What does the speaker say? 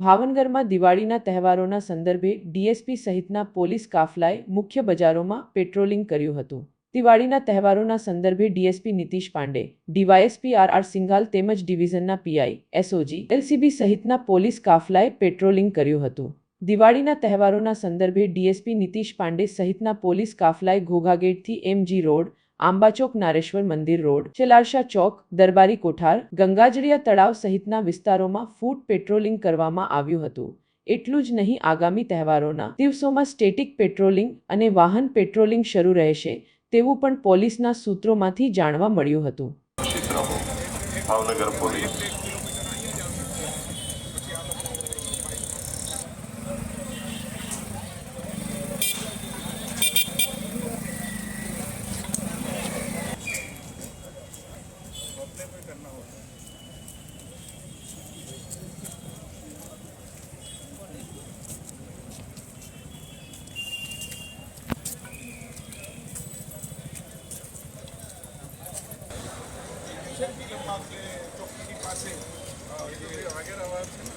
ભાવનગરમાં દિવાળીના તહેવારોના સંદર્ભે ડીએસપી સહિતના પોલીસ કાફલાએ મુખ્ય બજારોમાં પેટ્રોલિંગ કર્યું હતું. દિવાળીના તહેવારોના સંદર્ભે DSP Nitish Pandey, DYSP R R Singhal તેમજ ડિવિઝનના પીઆઈ, એસઓજી, એલસીબી સહિતના પોલીસ કાફલાએ પેટ્રોલિંગ કર્યું હતું. દિવાળીના તહેવારોના સંદર્ભે ડીએસપી નીતિશ પાંડે સહિતના પોલીસ કાફલાએ ઘોઘાગેટથી એમજી રોડ આંબાચોક નારેશ્વર મંદિર રોડ, ચેલારશા ચોક, દરબારી કોઠાર, ગંગાજળિયા તળાવ સહિતના વિસ્તારોમાં ફૂટ પેટ્રોલિંગ કરવામાં આવ્યું હતું. એટલું જ નહીં, આગામી તહેવારોના દિવસોમાં સ્ટેટિક પેટ્રોલિંગ અને વાહન પેટ્રોલિંગ શરૂ રહેશે તેવું પણ પોલીસના સૂત્રોમાંથી જાણવા મળ્યું હતું. સુરક્ષિત રહો ભાવનગર પોલીસ ભાવનગર